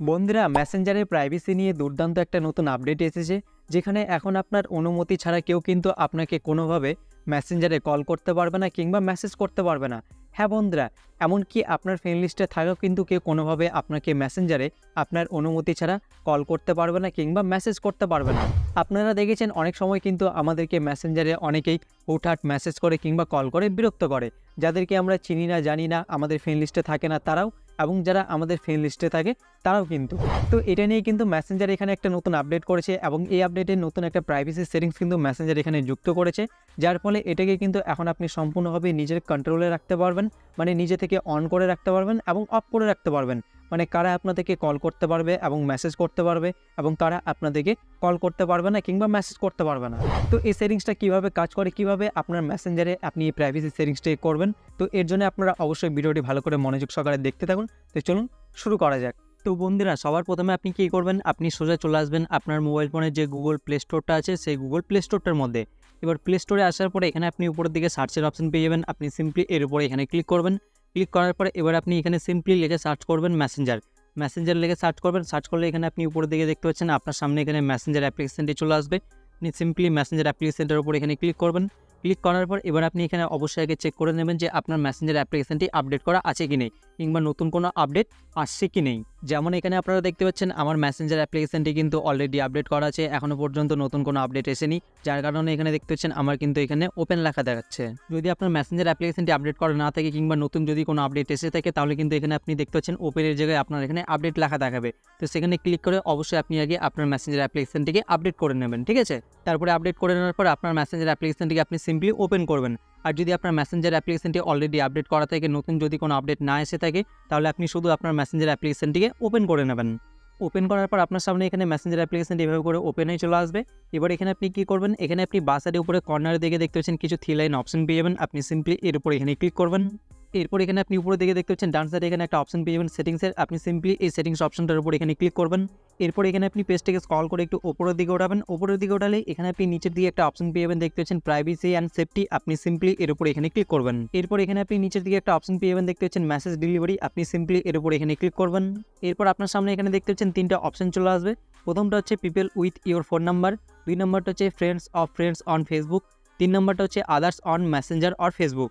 বন্ধুরা মেসেঞ্জারের প্রাইভেসি নিয়ে দুর্দান্ত একটা নতুন আপডেট এসেছে, যেখানে এখন আপনার অনুমতি ছাড়া কেউ কিন্তু আপনাকে কোনোভাবে মেসেঞ্জারে কল করতে পারবে না কিংবা মেসেজ করতে পারবে না। হ্যাঁ বন্ধুরা, এমনকি আপনার ফ্রেন্ড লিস্টে থাকাও কিন্তু কেউ কোনোভাবে আপনাকে মেসেঞ্জারে আপনার অনুমতি ছাড়া কল করতে পারবে না কিংবা মেসেজ করতে পারবে না। আপনারা দেখেছেন অনেক সময় কিন্তু আমাদেরকে মেসেঞ্জারে অনেকেই হুটহাট মেসেজ করে কিংবা কল করে বিরক্ত করে। যাদেরকে আমরা চিনি না, জানি না, আমাদের ফ্রেন্ড লিস্টে থাকে না, তারাও এবং যারা আমাদের ফ্রেন্ড লিস্টে থাকে, তারাও কিন্তু। তো এটা নিয়ে কিন্তু ম্যাসেঞ্জার এখানে একটা নতুন আপডেট করেছে এবং এই আপডেটে নতুন একটা প্রাইভেসি সেটিংস কিন্তু ম্যাসেঞ্জার এখানে যুক্ত করেছে, যার ফলে এটাকে কিন্তু এখন আপনি সম্পূর্ণভাবে নিজের কন্ট্রোলে রাখতে পারবেন মানে নিজে থেকে অন করে রাখতে পারবেন এবং অফ করে রাখতে পারবেন। মানে কারা আপনাদেরকে কল করতে পারবে এবং মেসেজ করতে পারবে এবং কারা আপনাদেরকে কল করতে পারবে না কিংবা মেসেজ করতে পারবে না। তো এই সেটিংসটা কীভাবে কাজ করে, কীভাবে আপনার মেসেঞ্জারে আপনি এই প্রাইভেসি সেটিংসটি করবেন, তো এর জন্য আপনারা অবশ্যই ভিডিওটি ভালো করে মনোযোগ সহকারে দেখতে থাকুন। তো চলুন শুরু করা যাক। তো বন্ধুরা, সবার প্রথমে আপনি কী করবেন? আপনি সোজা চলে আসবেন আপনার মোবাইল ফোনের যে গুগল প্লে স্টোরটা আছে, সেই গুগল প্লে স্টোরটার মধ্যে। এবার প্লে স্টোরে আসার পরে এখানে আপনি উপরের দিকে সার্চের অপশন পেয়ে যাবেন। আপনি সিম্পলি এর উপরে এখানে ক্লিক করবেন। ক্লিক করার পরে এবার আপনি এখানে সিম্পলি লিখে সার্চ করবেন ম্যাসেঞ্জার ম্যাসেঞ্জার লিখে সার্চ করবেন সার্চ করলে এখানে আপনি উপরে দিকে দেখতে পাচ্ছেন, আপনার সামনে এখানে ম্যাসেঞ্জার অ্যাপ্লিকেশনটি চলে আসবে। আপনি সিম্পলি ম্যাসেঞ্জার অ্যাপ্লিকেশনটার উপর এখানে ক্লিক করবেন। ক্লিক করার পর এবার আপনি এখানে অবশ্যই আগে চেক করে নেবেন যে আপনার ম্যাসেঞ্জার অ্যাপ্লিকেশনটি আপডেট করা আছে কি নেই। কিংবা নতুন কোনো আপডেট আসছে কি নেই? যেমন এখানে আপনারা দেখতে পাচ্ছেন, আমার মেসেঞ্জার অ্যাপ্লিকেশনটি কিন্তু অলরেডি আপডেট করা আছে এখনও পর্যন্ত নতুন কোনো আপডেট এসেনি। যার কারণে এখানে দেখতে পাচ্ছেন, আমার কিন্তু এখানে ওপেন লেখা দেখাচ্ছে। যদি আপনার মেসেঞ্জার অ্যাপ্লিকেশনটি আপডেট করা না থাকে কিংবা নতুন যদি কোনো আপডেট এসে থাকে, তাহলে কিন্তু এখানে আপনি দেখতে পাচ্ছেন ওপেনের জায়গায় আপনার এখানে আপডেট লেখা দেখাবে। তো সেখানে ক্লিক করে অবশ্যই আপনি আগে আপনার মেসেঞ্জার অ্যাপ্লিকেশনটিকে আপডেট করে নেবেন, ঠিক আছে? তারপরে আপডেট করে নেওয়ার পর আপনার মেসেঞ্জার অ্যাপ্লিকেশনটিকে আপনি সিম্পলি ওপেন করবেন। আর যদি আপনার মেসেঞ্জার অ্যাপ্লিকেশনটি অলরেডি আপডেট করা থাকে, নতুন যদি কোনো আপডেট না এসে থাকে, তাহলে আপনি শুধু আপনার মেসেঞ্জার অ্যাপ্লিকেশনটিকে ওপেন করে নেবেন। ওপেন করার পর আপনার সামনে এখানে মেসেঞ্জার অ্যাপ্লিকেশনটি এভাবে করে ওপেন চলে আসবে। এবার এখানে আপনি কী করবেন? এখানে আপনি বাসারের উপরে কর্নারের দিকে দেখতে পাচ্ছেন কিছু থ্রি লাইন অপশন পেয়ে যাবেন। আপনি সিম্পলি এর উপরে এখানে ক্লিক করবেন। এরপর এখানে আপনি উপরে দিকে দেখতে পাচ্ছেন ডান সাইডে এখানে একটা অপশন পেয়ে যাবেন সেটিংসের আপনি সিম্পলি এই সেটিংস অপশনটার উপর এখানে ক্লিক করবেন। এরপর এখানে আপনি পেজটাকে স্ক্রল করে একটু উপরের দিকে ওঠাবেন। উপরের দিকে ওঠালে এখানে আপনি নিচের দিকে একটা অপশন পেয়ে যাবেন। দেখতে পাচ্ছেন প্রাইভেসি অ্যান্ড সেফটি আপনি সিম্পলি এর উপর এখানে ক্লিক করবেন। এরপর এখানে আপনি নিচের দিকে একটা অপশন পেয়ে যাবেন। দেখতে পাচ্ছেন মেসেজ ডেলিভারি আপনি সিম্পলি এর উপর এখানে ক্লিক করবেন। এরপর আপনার সামনে এখানে দেখতে পাচ্ছেন তিনটা অপশন চলে আসবে। প্রথমটা হচ্ছে people with your phone number দুই নম্বরটা হচ্ছে friends of friends on Facebook তিন নম্বরটা হচ্ছে others on Messenger or Facebook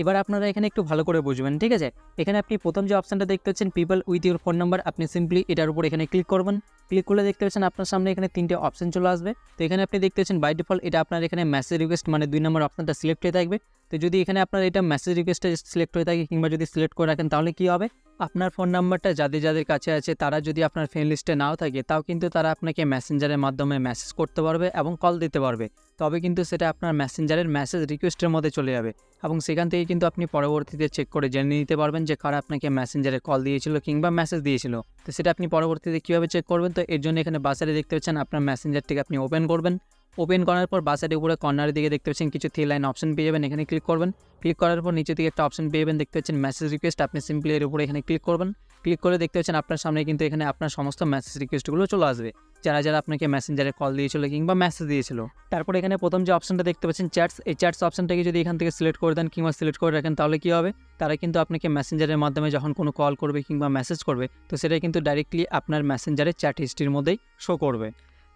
এবার আপনারা এখানে একটু ভালো করে বুঝবেন, ঠিক আছে? এখানে আপনি প্রথম যে অপশানটা দেখতে পাচ্ছেন people with your phone number আপনি সিম্পলি এটার উপর এখানে ক্লিক করবেন। ক্লিক করলে দেখতে পাচ্ছেন আপনার সামনে এখানে তিনটে অপশন চলে আসবে। তো এখানে আপনি দেখতে পাচ্ছেন বাই ডিফল্ট এটা আপনার এখানে মেসেজ রিকোয়েস্ট মানে দুই নম্বর অপশানটা সিলেক্ট হয়ে থাকবে। তো যদি এখানে আপনার এটা মেসেজ রিকোয়েস্টটা সিলেক্ট হয়ে থাকে কিংবা যদি সিলেক্ট করে রাখেন তাহলে কী হবে? আপনার ফোন নাম্বারটা যাদের যাদের কাছে আছে তারা যদি আপনার ফ্রেন্ড লিস্টে নাও থাকে তাও কিন্তু তারা আপনাকে মেসেঞ্জারের মাধ্যমে মেসেজ করতে পারবে এবং কল দিতে পারবে। তবে কিন্তু সেটা আপনার মেসেঞ্জারের মেসেজ রিকোয়েস্টের মধ্যে চলে যাবে এবং সেখান থেকে কিন্তু আপনি পরবর্তীতে চেক করে জেনে নিতে পারবেন যে কারা আপনাকে মেসেঞ্জারে কল দিয়েছিল কিংবা মেসেজ দিয়েছিল। তো সেটা আপনি পরবর্তীতে কীভাবে চেক করবেন? তো এর জন্য এখানে বাসারে দেখতে পাচ্ছেন, আপনার মেসেঞ্জারটিকে আপনি ওপেন করবেন। ওপেন করার পর বাসারের উপরে কর্নারের দিকে দেখতে পাচ্ছেন, কিছু থ্রি লাইন অপশন পেয়ে যাবেন, এখানে ক্লিক করবেন। ক্লিক করার পর নিচে দিকে একটা অপশন পেয়ে যাবেন, দেখতে পাচ্ছেন মেসেজ রিকোয়েস্ট আপনি সিম্পলি এর উপরে এখানে ক্লিক করবেন। ক্লিক করে দেখতে পাচ্ছেন আপনার সামনে কিন্তু এখানে আপনার সমস্ত মেসেজ রিকোয়েস্টগুলো চলে আসবে। যারা যারা আপনাকে মেসেঞ্জারে কল দিয়েছিল কিংবা মেসেজ দিয়েছিল। তারপর এখানে প্রথম যে অপশনটা দেখতে পাচ্ছেন চ্যাটস এই চ্যাটস অপশনটাকে যদি এখান থেকে সিলেক্ট করে দেন কিংবা সিলেক্ট করে রাখেন তাহলে কী হবে? তারা কিন্তু আপনাকে মেসেঞ্জারের মাধ্যমে যখন কোনো কল করবে কিংবা মেসেজ করবে, তো সেটা কিন্তু ডাইরেক্টলি আপনার মেসেঞ্জারের চ্যাট হিস্ট্রির মধ্যেই শো করবে।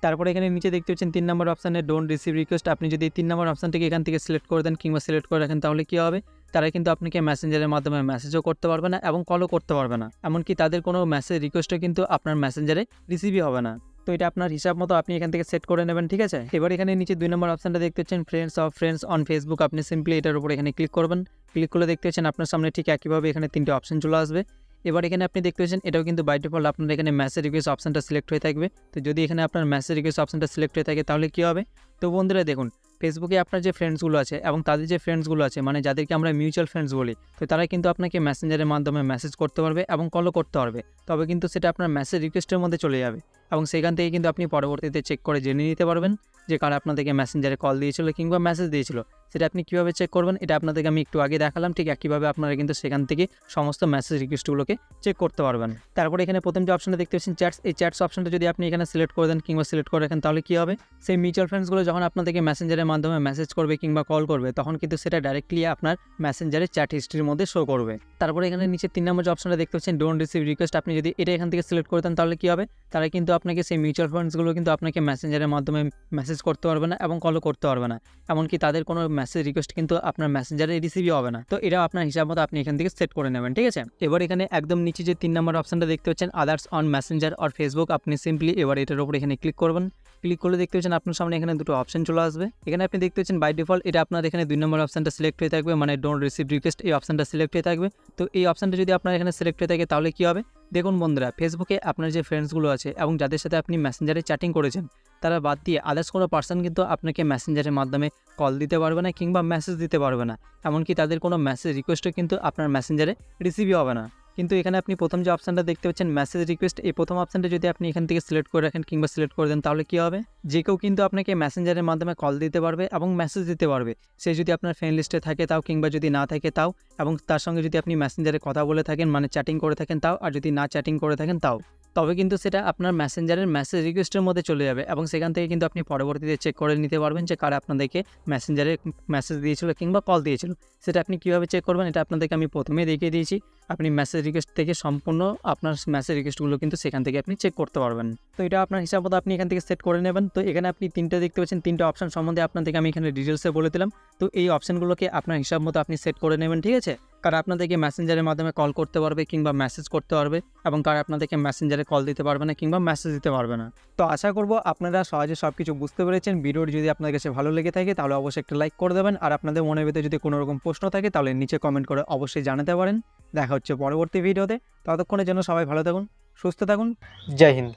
তারপরে এখানে নিচে দেখতে পাচ্ছেন তিন নম্বর অপশানে ডোন্ট রিসিভ রিকোয়েস্ট আপনি যদি তিন নম্বর অপশানটিকে এখান থেকে সিলেক্ট করে দেন কিংবা সিলেক্ট করে রাখেন তাহলে কী হবে? তারা কিন্তু আপনাকে মেসেঞ্জারের মাধ্যমে মেসেজও করতে পারবে না এবং কলও করতে পারবে না। এমনকি তাদের কোনো মেসেজ রিকোয়েস্টও কিন্তু আপনার মেসেঞ্জারে রিসিভই হবে না। তো এটা আপনার হিসাব মতো আপনি এখান থেকে সেট করে নেবেন, ঠিক আছে? এবার এখানে নিচে দুই নম্বর অপশানটা দেখতে পাচ্ছেন friends of friends on Facebook আপনি সিম্পলি এটার উপর এখানে ক্লিক করবেন। ক্লিক করলে দেখতে পাচ্ছেন আপনার সামনে ঠিক একইভাবে এখানে তিনটে অপশন চলে আসবে। এবার এখানে আপনি দেখতে পাচ্ছেন, এটাও কিন্তু বাই ডিফল্ট আপনার এখানে মেসেজ রিকোয়েস্ট অপশনটা সিলেক্ট হয়ে থাকবে। তো যদি এখানে আপনার মেসেজ রিকোয়েস্ট অপশনটা সিলেক্ট হয়ে থাকে, তাহলে কী হবে? তো বন্ধুরা দেখুন ফেসবুকে আপনার যে ফ্রেন্ডসগুলো আছে এবং তাদের যে ফ্রেন্ডসগুলো আছে মানে যাদেরকে আমরা মিউচুয়াল ফ্রেন্ডস বলি, তো তারা কিন্তু আপনাকে মেসেঞ্জারের মাধ্যমে মেসেজ করতে পারবে এবং কলও করতে পারবে। তবে কিন্তু সেটা আপনার মেসেজ রিকোয়েস্টের মধ্যে চলে যাবে। এবং সেখান থেকে কিন্তু আপনি পরবর্তীতে চেক করে জেনে নিতে পারবেন যে কারা আপনাদেরকে মেসেঞ্জারে কল দিয়েছিল কিংবা মেসেজ দিয়েছিল। সেটা আপনি কীভাবে চেক করবেন, এটা আপনাদেরকে আমি একটু আগে দেখালাম, ঠিক একইভাবে আপনারা কিন্তু সেখান থেকে সমস্ত মেসেজ রিকোয়েস্টগুলোকে চেক করতে পারবেন। তারপরে এখানে প্রথম যে অপশনটা দেখতে পাচ্ছেন চ্যাটস এই চ্যাটস অপশনটা যদি আপনি এখানে সিলেক্ট করে দেন কিংবা সিলেক্ট করে রাখেন, তাহলে কী হবে? সেই মিউচুয়াল ফ্রেন্ডসগুলো যখন আপনাদেরকে মেসেঞ্জারের মাধ্যমে মেসেজ করবে কিংবা কল করবে, তখন কিন্তু সেটা ডাইরেক্টলি আপনার মেসেঞ্জারের চ্যাট হিস্ট্রির মধ্যে শো করবে। তারপরে এখানে নিচে তিন নম্বর যে অপশনটা দেখতে পাচ্ছেন ডোন্ট রিসিভ রিকোয়েস্ট আপনি যদি এটা এখান থেকে সিলেক্ট করে দেন, তাহলে কী হবে? তারা কিন্তু আপনাকে সেই মিউচুয়াল ফান্ডসগুলো কিন্তু আপনাকে মেসেঞ্জারের মাধ্যমে মেসেজ করতে পারবে না এবং কলও করতে পারবে না। এমনকি তাদের কোনো মেসেজ রিকোয়েস্ট কিন্তু আপনার মেসেঞ্জারে রিসিভই হবে না। তো এটা আপনার হিসাব মতো আপনি এখান থেকে সেট করে নেবেন, ঠিক আছে? এবার এখানে একদম নিচে যে তিন নম্বর অপশানটা দেখতে পাচ্ছেন others on Messenger or Facebook আপনি সিম্পলি এবার এটার উপর এখানে ক্লিক করবেন। ক্লিক করলে দেখতে পাচ্ছেন আপনার সামনে এখানে দুটো অপশন চলে আসবে। এখানে আপনি দেখতে পাচ্ছেন বাই ডিফল্ট এটা আপনার এখানে দুই নম্বর অপশনটা সিলেক্ট হয়ে থাকবে মানে ডোন্ট রিসিভ রিকোয়েস্ট এই অপশনটা সিলেক্ট হয়ে থাকবে। তো এই অপশনটা যদি আপনার এখানে সিলেক্ট হয়ে থাকে তাহলে কী হবে? দেখুন বন্ধুরা ফেসবুকে আপনার যে ফ্রেন্ডসগুলো আছে এবং যাদের সাথে আপনি মেসেঞ্জারে চ্যাটিং করেছেন, তারা বাদ দিয়ে আদার্স কোনো পার্সন কিন্তু আপনাকে মেসেঞ্জারের মাধ্যমে কল দিতে পারবে না কিংবা মেসেজ দিতে পারবে না। এমনকি তাদের কোনো মেসেজ রিকোয়েস্টও কিন্তু আপনার মেসেঞ্জারে রিসিভই হবে না। কিন্তু এখানে আপনি প্রথম যে অপশানটা দেখতে পাচ্ছেন মেসেজ রিকোয়েস্ট এই প্রথম অপশানটা যদি আপনি এখান থেকে সিলেক্ট করে রাখেন কিংবা সিলেক্ট করে দেন, তাহলে কী হবে? যে কেউ কিন্তু আপনাকে মেসেঞ্জারের মাধ্যমে কল দিতে পারবে এবং মেসেজ দিতে পারবে। সে যদি আপনার ফ্রেন্ড লিস্টে থাকে তাও কিংবা যদি না থাকে তাও, এবং তার সঙ্গে যদি আপনি মেসেঞ্জারে কথা বলে থাকেন মানে চ্যাটিং করে থাকেন তাও, আর যদি না চ্যাটিং করে থাকেন তাও। তবে কিন্তু সেটা আপনার মেসেঞ্জারের মেসেজ রিকোয়েস্টের মধ্যে চলে যাবে এবং সেখান থেকে কিন্তু আপনি পরবর্তীতে চেক করে নিতে পারবেন যে কারা আপনাদেরকে মেসেঞ্জারে মেসেজ দিয়েছিল কিংবা কল দিয়েছিল। সেটা আপনি কীভাবে চেক করবেন এটা আপনাদেরকে আমি প্রথমে দেখিয়ে দিয়েছি। আপনি মেসেজ রিকোয়েস্ট থেকে সম্পূর্ণ আপনার মেসেজ রিকোয়েস্টগুলো কিন্তু সেখান থেকে আপনি চেক করতে পারবেন। তো এটা আপনার হিসাব মতো আপনি এখান থেকে সেট করে নেবেন। তো এখানে আপনি তিনটে দেখতে পাচ্ছেন, তিনটে অপশান সম্বন্ধে আপনাদেরকে আমি এখানে ডিটেলসে বলে দিলাম। তো এই অপশনগুলোকে আপনার হিসাব মতো আপনি সেট করে নেবেন, ঠিক আছে? কারা আপনাদেরকে মেসেঞ্জারের মাধ্যমে কল করতে পারবে কিংবা মেসেজ করতে পারবে এবং কারা আপনাদেরকে মেসেঞ্জারে কল দিতে পারবে না কিংবা মেসেজ দিতে পারবে না। তো আশা করব আপনারা সহজে সব কিছু বুঝতে পেরেছেন। ভিডিওটি যদি আপনার কাছে ভালো লেগে থাকে তাহলে অবশ্যই একটা লাইক করে দেবেন। আর আপনাদের মনের ভিতরে যদি কোনো রকম প্রশ্ন থাকে তাহলে নিচে কমেন্ট করে অবশ্যই জানাতে পারেন। দেখা হচ্ছে পরবর্তী ভিডিওতে ততক্ষণের জন্য সবাই ভালো থাকুন, সুস্থ থাকুন। জয় হিন্দ।